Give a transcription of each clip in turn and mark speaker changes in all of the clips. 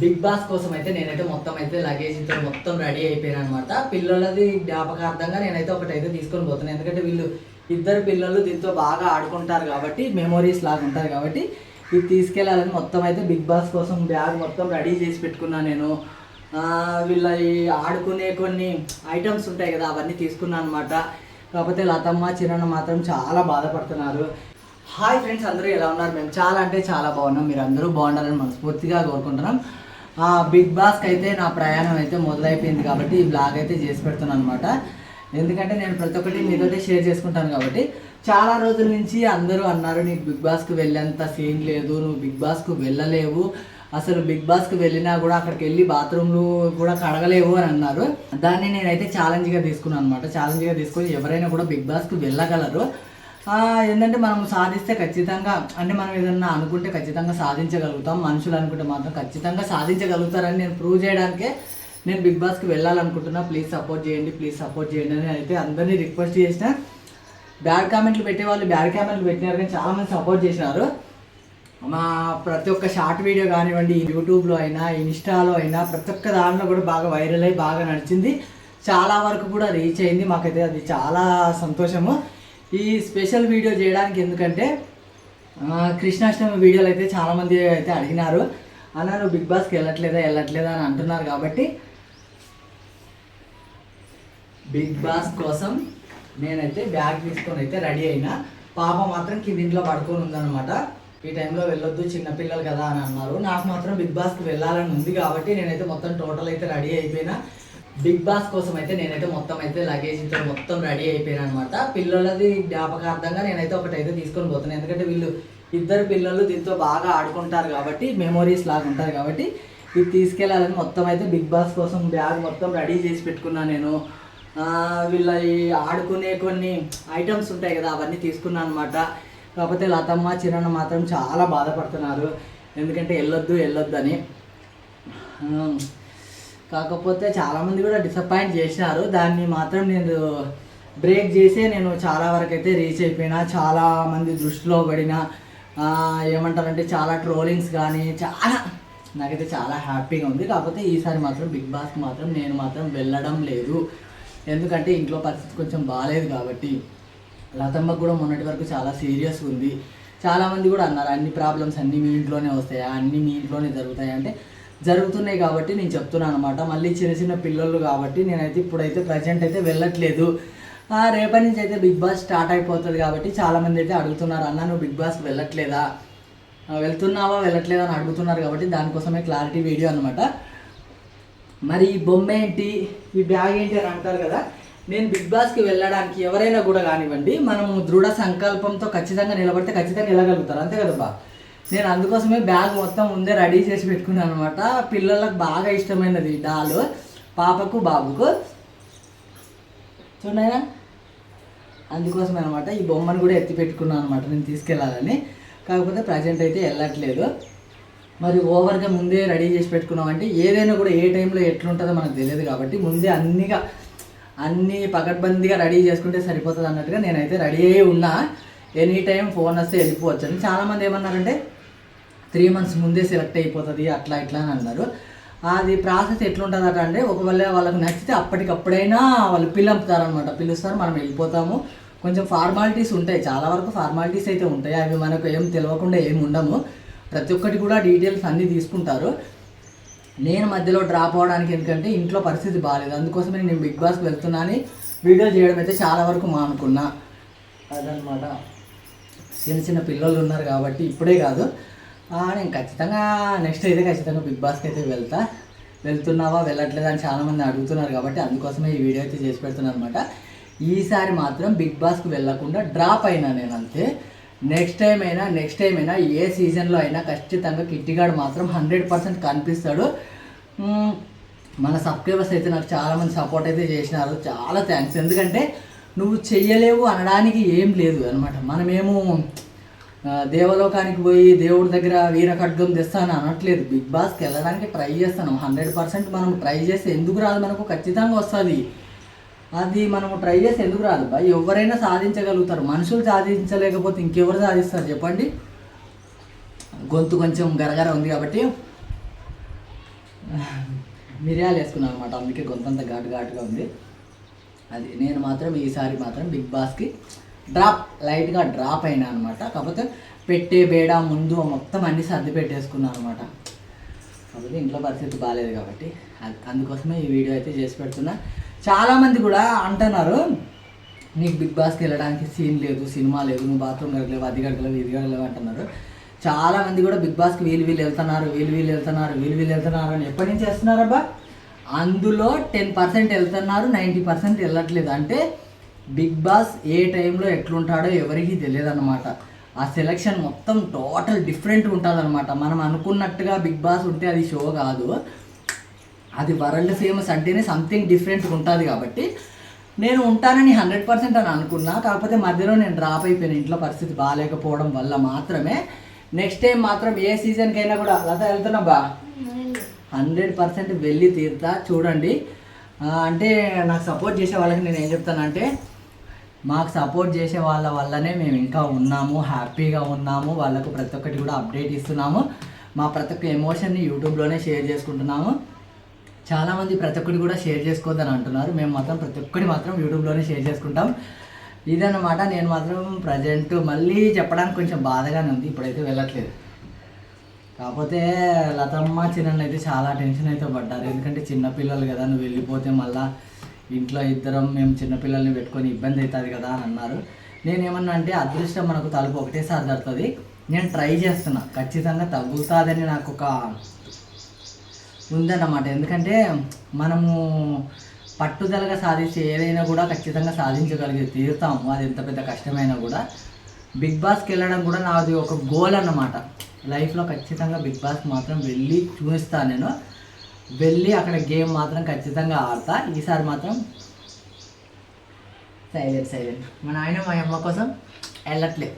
Speaker 1: Big Boss కోసం అయితే నేనైతే మొత్తం అయితే లగేజ్తో మొత్తం రెడీ అయిపోయాను అనమాట పిల్లలది జ్ఞాపకార్థంగా నేనైతే ఒకటైతే తీసుకొని పోతున్నాను ఎందుకంటే వీళ్ళు ఇద్దరు పిల్లలు దీంతో బాగా ఆడుకుంటారు కాబట్టి మెమొరీస్ లాగా ఉంటారు కాబట్టి ఇది తీసుకెళ్ళాలని మొత్తం అయితే బిగ్ బాస్ కోసం బ్యాగ్ మొత్తం రెడీ చేసి పెట్టుకున్నాను నేను. వీళ్ళ ఆడుకునే కొన్ని ఐటమ్స్ ఉంటాయి కదా అవన్నీ తీసుకున్నాను అనమాట కాకపోతే లతమ్మ చిరణ మాత్రం చాలా బాధపడుతున్నారు. హాయ్ ఫ్రెండ్స్ అందరూ ఎలా ఉన్నారు? మేము చాలా అంటే చాలా బాగున్నాం. మీరు అందరూ బాగుండాలని మనస్ఫూర్తిగా కోరుకుంటున్నాం. ఆ, బిగ్ బాస్కి అయితే నా ప్రయాణం అయితే మొదలైపోయింది కాబట్టి ఈ బ్లాగ్ అయితే చేసి పెడుతున్నాను అనమాట ఎందుకంటే నేను ప్రతి ఒక్కటి మీతోటే షేర్ చేసుకుంటాను కాబట్టి చాలా రోజుల నుంచి అందరూ అన్నారు నీకు బిగ్ బాస్కి వెళ్ళేంత సీన్ లేదు నువ్వు బిగ్ బాస్కు వెళ్ళలేవు. అసలు బిగ్ బాస్కి వెళ్ళినా కూడా అక్కడికి వెళ్ళి బాత్రూమ్లు కూడా కడగలేవు అని అన్నారు. దాన్ని నేనైతే ఛాలెంజ్గా తీసుకున్నాను అనమాట ఛాలెంజ్గా తీసుకొని ఎవరైనా కూడా బిగ్ బాస్కి వెళ్ళగలరు. ఏంటంటే మనం సాధిస్తే ఖచ్చితంగా అంటే మనం ఏదన్నా అనుకుంటే ఖచ్చితంగా సాధించగలుగుతాం. మనుషులు అనుకుంటే మాత్రం ఖచ్చితంగా సాధించగలుగుతారని నేను ప్రూవ్ చేయడానికే నేను బిగ్ బాస్కి వెళ్ళాలనుకుంటున్నా. ప్లీజ్ సపోర్ట్ చేయండి ప్లీజ్ సపోర్ట్ చేయండి అని అయితే అందరినీ రిక్వెస్ట్ చేసిన. బ్యాడ్ కామెంట్లు పెట్టే వాళ్ళు బ్యాడ్ కామెంట్లు పెట్టినారు కానీ చాలామంది సపోర్ట్ చేసినారు. మా ప్రతి ఒక్క షార్ట్ వీడియో కానివ్వండి యూట్యూబ్లో అయినా ఇన్స్టాలో అయినా ప్రతి ఒక్క దాంట్లో కూడా బాగా వైరల్ అయ్యి బాగా నడిచింది. చాలా వరకు కూడా రీచ్ అయింది. మాకైతే అది చాలా సంతోషము. ఈ స్పెషల్ వీడియో చేయడానికి ఎందుకంటే కృష్ణాష్టమి వీడియోలు అయితే చాలామంది అయితే అడిగినారు. అన్నారు బిగ్ బాస్కి వెళ్ళట్లేదా వెళ్ళట్లేదా అని అంటున్నారు కాబట్టి బిగ్ బాస్ కోసం నేనైతే బ్యాగ్ తీసుకొని అయితే రెడీ అయినా. పాప మాత్రం కిందింట్లో పడుకొని ఉందన్నమాట. ఈ టైంలో వెళ్ళొద్దు చిన్నపిల్లలు కదా అని అన్నారు. నాకు మాత్రం బిగ్ బాస్కి వెళ్ళాలని ఉంది కాబట్టి నేనైతే మొత్తం టోటల్ అయితే రెడీ అయిపోయినా. బిగ్ బాస్ కోసం అయితే నేనైతే మొత్తం అయితే లగేజ్తో మొత్తం రెడీ అయిపోయాను అనమాట పిల్లలది జ్ఞాపకార్థంగా నేనైతే ఒకటైతే తీసుకొని పోతున్నాను ఎందుకంటే వీళ్ళు ఇద్దరు పిల్లలు దీంతో బాగా ఆడుకుంటారు కాబట్టి మెమొరీస్ లాగా ఉంటారు కాబట్టి ఇది తీసుకెళ్ళాలని మొత్తం అయితే బిగ్ బాస్ కోసం బ్యాగ్ మొత్తం రెడీ చేసి పెట్టుకున్నాను నేను. వీళ్ళ ఆడుకునే కొన్ని ఐటమ్స్ ఉంటాయి కదా అవన్నీ తీసుకున్నాను అనమాట కాకపోతే లతమ్మ చిరణ మాత్రం చాలా బాధపడుతున్నారు. ఎందుకంటే వెళ్ళొద్దు వెళ్ళొద్దు అని కాకపోతే చాలామంది కూడా డిసప్పాయింట్ చేసినారు దాన్ని మాత్రం నేను బ్రేక్ చేసే నేను చాలా వరకు అయితే రీచ్ అయిపోయినా చాలా మంది దృష్టిలో పడిన ఏమంటారంటే చాలా ట్రోలింగ్స్ కానీ చాలా నాకైతే చాలా హ్యాపీగా ఉంది. కాకపోతే ఈసారి మాత్రం బిగ్ బాస్కి మాత్రం నేను మాత్రం వెళ్ళడం లేదు. ఎందుకంటే ఇంట్లో పరిస్థితి కొంచెం బాగాలేదు కాబట్టి. లతమ్మకు కూడా మొన్నటి వరకు చాలా సీరియస్ ఉంది. చాలామంది కూడా అన్నారు అన్ని ప్రాబ్లమ్స్ అన్నీ మీ ఇంట్లోనే వస్తాయా? అన్నీ మీ ఇంట్లోనే జరుగుతాయి? అంటే జరుగుతున్నాయి కాబట్టి నేను చెప్తున్నాను అనమాట మళ్ళీ చిన్న చిన్న పిల్లలు కాబట్టి నేనైతే ఇప్పుడైతే ప్రజెంట్ అయితే వెళ్ళట్లేదు. ఆ, రేపటి నుంచి అయితే బిగ్ బాస్ స్టార్ట్ అయిపోతుంది కాబట్టి చాలామంది అయితే అడుగుతున్నారు అన్న నువ్వు బిగ్ బాస్ వెళ్ళట్లేదా? వెళ్తున్నావా? వెళ్ళట్లేదా? అని అడుగుతున్నారు కాబట్టి దానికోసమే క్లారిటీ వీడియో అనమాట మరి ఈ బొమ్మ ఏంటి? ఈ బ్యాగ్ ఏంటి అని అంటారు కదా నేను బిగ్ బాస్కి వెళ్ళడానికి ఎవరైనా కూడా కానివ్వండి మనము దృఢ సంకల్పంతో ఖచ్చితంగా నిలబడితే ఖచ్చితంగా నిలగలుగుతారు అంతే కదా బా? నేను అందుకోసమే బ్యాగ్ మొత్తం ముందే రెడీ చేసి పెట్టుకున్నాను అనమాట పిల్లలకు బాగా ఇష్టమైనది డాల్ డాలు. పాపకు బాబుకు. చూడైనా అందుకోసమే అనమాట ఈ బొమ్మను కూడా ఎత్తి పెట్టుకున్నాను అనమాట నేను తీసుకెళ్ళాలని కాకపోతే ప్రజెంట్ అయితే వెళ్ళట్లేదు. మరి ఓవర్గా ముందే రెడీ చేసి పెట్టుకున్నాం అంటే ఏదైనా కూడా ఏ టైంలో ఎట్లుంటుందో మనకు తెలియదు కాబట్టి ముందే అన్నిగా అన్నీ పకడ్బందీగా రెడీ చేసుకుంటే సరిపోతుంది అన్నట్టుగా నేనైతే రెడీ అయ్యి ఉన్నా. ఎనీ టైం ఫోన్ వస్తే వెళ్ళిపోవచ్చు అని చాలామంది ఏమన్నారంటే త్రీ మంత్స్ ముందే సెలెక్ట్ అయిపోతుంది అట్లా ఇట్లా అని అన్నారు. అది ప్రాసెస్ ఎట్లుంటుందట అంటే ఒకవేళ వాళ్ళకి నచ్చితే అప్పటికప్పుడైనా వాళ్ళు పిలుపుతారనమాట పిలుస్తారు మనం వెళ్ళిపోతాము. కొంచెం ఫార్మాలిటీస్ ఉంటాయి చాలా వరకు ఫార్మాలిటీస్ అయితే ఉంటాయి. అవి మనకు ఏం తెలియకుండా ఏం ఉండము. ప్రతి ఒక్కటి కూడా డీటెయిల్స్ అన్నీ తీసుకుంటారు. నేను మధ్యలో డ్రాప్ అవడానికి ఎందుకంటే ఇంట్లో పరిస్థితి బాగాలేదు అందుకోసమే నేను బిగ్ బాస్కి వెళ్తున్నాను వీడియో చేయడం అయితే చాలా వరకు మా అనుకున్నా అదనమాట చిన్న చిన్న పిల్లలు ఉన్నారు కాబట్టి ఇప్పుడే కాదు. నేను ఖచ్చితంగా నెక్స్ట్ అయితే ఖచ్చితంగా బిగ్ బాస్కి అయితే వెళ్తా. వెళ్తున్నావా? వెళ్ళట్లేదు అని చాలామంది అడుగుతున్నారు కాబట్టి అందుకోసమే ఈ వీడియో అయితే చేసి పెడుతున్నాను అనమాట ఈసారి మాత్రం బిగ్ బాస్కి వెళ్ళకుండా డ్రాప్ అయినా నేను అంతే. నెక్స్ట్ టైం అయినా నెక్స్ట్ టైం అయినా ఏ సీజన్లో అయినా ఖచ్చితంగా కిట్టిగాడు మాత్రం హండ్రెడ్ పర్సెంట్ కనిపిస్తాడు. మన సబ్స్క్రైబర్స్ అయితే నాకు చాలామంది సపోర్ట్ అయితే చేసినారు. చాలా థ్యాంక్స్ ఎందుకంటే నువ్వు చెయ్యలేవు అనడానికి ఏం లేదు అనమాట మనమేమో దేవలోకానికి పోయి దేవుడి దగ్గర వీర ఖడ్గం తెస్తాను అనట్లేదు. బిగ్ బాస్కి వెళ్ళడానికి ట్రై చేస్తాను. హండ్రెడ్ పర్సెంట్ మనం ట్రై చేస్తే ఎందుకు రాదు మనకు? ఖచ్చితంగా వస్తుంది. అది మనము ట్రై చేస్తే ఎందుకు రాదు? బా ఎవరైనా సాధించగలుగుతారు. మనుషులు సాధించలేకపోతే ఇంకెవరు సాధిస్తారు చెప్పండి? గొంతు కొంచెం గరగర ఉంది కాబట్టి. మిరియాలు వేసుకున్నాను అనమాట అందుకే గొంతంత ఘాటు ఘాటుగా ఉంది. అది నేను మాత్రం ఈసారి మాత్రం బిగ్ బాస్కి డ్రాప్ లైట్గా డ్రాప్ అయినా అనమాట కాకపోతే పెట్టే బేడ ముందు మొత్తం అన్ని సర్ది పెట్టేసుకున్నాను అనమాట కాకపోతే ఇంట్లో పరిస్థితి బాగాలేదు కాబట్టి. అది- అందుకోసమే ఈ వీడియో అయితే చేసి పెడుతున్నా. చాలామంది కూడా అంటున్నారు నీకు బిగ్ బాస్కి వెళ్ళడానికి సీన్ లేదు సినిమా లేదు నువ్వు బాత్రూమ్ గడగలేవు అది గడగలేవు ఇది గడగలేవు అంటున్నారు. చాలామంది కూడా బిగ్ బాస్కి వీళ్ళు వీలు వెళ్తున్నారు వీలు వీళ్ళు వెళ్తున్నారు వీలు వీళ్ళు వెళ్తున్నారు అని ఎప్పటి నుంచి వేస్తున్నారబ్బా అందులో టెన్ పర్సెంట్ వెళ్తున్నారు నైంటీ పర్సెంట్ వెళ్ళట్లేదు. అంటే బిగ్ బాస్ ఏ టైంలో ఎట్లుంటాడో ఎవరికీ తెలియదు అనమాట ఆ సెలక్షన్ మొత్తం టోటల్ డిఫరెంట్ ఉంటుందన్నమాట. మనం అనుకున్నట్టుగా బిగ్ బాస్ ఉంటే అది షో కాదు. అది వరల్డ్ ఫేమస్ అంటేనే సంథింగ్ డిఫరెంట్ ఉంటుంది కాబట్టి నేను ఉంటానని హండ్రెడ్ పర్సెంట్ అని అనుకున్నా. కాకపోతే మధ్యలో నేను డ్రాప్ అయిపోయాను ఇంట్లో పరిస్థితి బాగాలేకపోవడం వల్ల మాత్రమే. నెక్స్ట్ టైం మాత్రం ఏ సీజన్కైనా కూడా లత వెళ్తున్నా బా. హండ్రెడ్ పర్సెంట్ వెళ్ళి తీరుతా. చూడండి. అంటే నాకు సపోర్ట్ చేసే వాళ్ళకి నేను ఏం చెప్తానంటే మాకు సపోర్ట్ చేసే వాళ్ళ వల్లనే మేము ఇంకా ఉన్నాము హ్యాపీగా ఉన్నాము. వాళ్ళకు ప్రతి ఒక్కటి కూడా అప్డేట్ ఇస్తున్నాము. మా ప్రతి ఒక్క ఎమోషన్ని యూట్యూబ్లోనే షేర్ చేసుకుంటున్నాము. చాలామంది ప్రతి ఒక్కటి కూడా షేర్ చేసుకోవద్దని అంటున్నారు. మేము మాత్రం ప్రతి ఒక్కటి మాత్రం యూట్యూబ్లోనే షేర్ చేసుకుంటాం. ఇదన్నమాట. నేను మాత్రం ప్రజెంట్ మళ్ళీ చెప్పడానికి కొంచెం బాధగానే ఉంది. ఇప్పుడైతే వెళ్ళట్లేదు. కాకపోతే లతమ్మ చిన్న అయితే చాలా టెన్షన్ అయితే పడ్డారు. ఎందుకంటే చిన్నపిల్లలు కదా. నువ్వు వెళ్ళిపోతే మళ్ళీ ఇంట్లో ఇద్దరం మేము చిన్నపిల్లల్ని పెట్టుకొని ఇబ్బంది అవుతుంది కదా అని అన్నారు. నేనేమన్నా అంటే అదృష్టం మనకు తలుపు ఒకటేసారి జరుగుతుంది నేను ట్రై చేస్తున్నా. ఖచ్చితంగా తగ్గుతుందని నాకు ఒక ఉందన్నమాట. ఎందుకంటే మనము పట్టుదలగా సాధించే ఏదైనా కూడా ఖచ్చితంగా సాధించగలిగే తీరుతాము అది ఎంత పెద్ద కష్టమైనా కూడా. బిగ్ బాస్కి వెళ్ళడం కూడా నాది ఒక గోల్ అన్నమాట. లైఫ్లో ఖచ్చితంగా బిగ్ బాస్ మాత్రం వెళ్ళి చూపిస్తాను నేను. వెళ్ళి అక్కడ గేమ్ మాత్రం ఖచ్చితంగా ఆడతా. ఈసారి మాత్రం సైలెంట్ సైలెంట్ మా నాయన మా అమ్మ కోసం వెళ్ళట్లేదు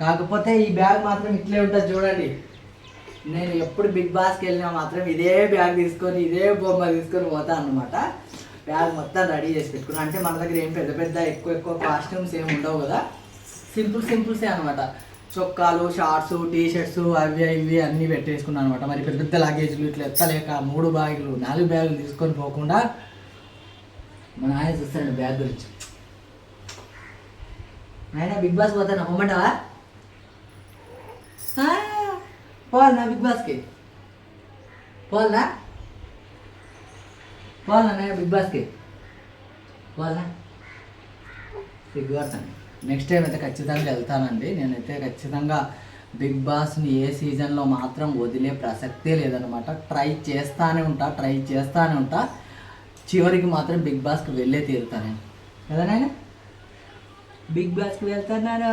Speaker 1: కాకపోతే ఈ బ్యాగ్ మాత్రం ఇట్లే ఉంటుంది చూడండి. నేను ఎప్పుడు బిగ్ బాస్కి వెళ్ళినా మాత్రం ఇదే బ్యాగ్ తీసుకొని ఇదే బొమ్మ తీసుకొని పోతా అనమాట బ్యాగ్ మొత్తం రెడీ చేసి పెట్టుకున్నాను అంటే మన దగ్గర ఏం పెద్ద పెద్ద ఎక్కువ ఎక్కువ కాస్ట్యూమ్స్ ఏమి ఉండవు కదా. సింపుల్ సింపుల్సే అనమాట చొక్కాలు షార్ట్స్ టీ షర్ట్స్ అవి ఇవి అన్నీ పెట్టేసుకున్నాను అనమాట మరి పెద్ద పెద్ద లగేజ్లు ఇట్లా ఎత్తలేక మూడు బ్యాగులు నాలుగు బ్యాగులు తీసుకొని పోకుండా మా నాయన చూస్తాడు బ్యాగ్ గురించి. నాయన బిగ్ బాస్ పోతాను? పొమ్మంటావా? పోవాలనా బిగ్ బాస్కి పోవాలనా? పోవాలనా నాయన బిగ్ బాస్కి పోవాలనా? బిగ్ బాస్ అండి నెక్స్ట్ టైం అయితే ఖచ్చితంగా వెళ్తానండి. నేనైతే ఖచ్చితంగా బిగ్ బాస్ని ఏ సీజన్లో మాత్రం వదిలే ప్రసక్తే లేదనమాట ట్రై చేస్తానే ఉంటా ట్రై చేస్తానే ఉంటా. చివరికి మాత్రం బిగ్ బాస్కి వెళ్ళే తీరుతాను కదా నేను బిగ్ బాస్కి వెళ్తాను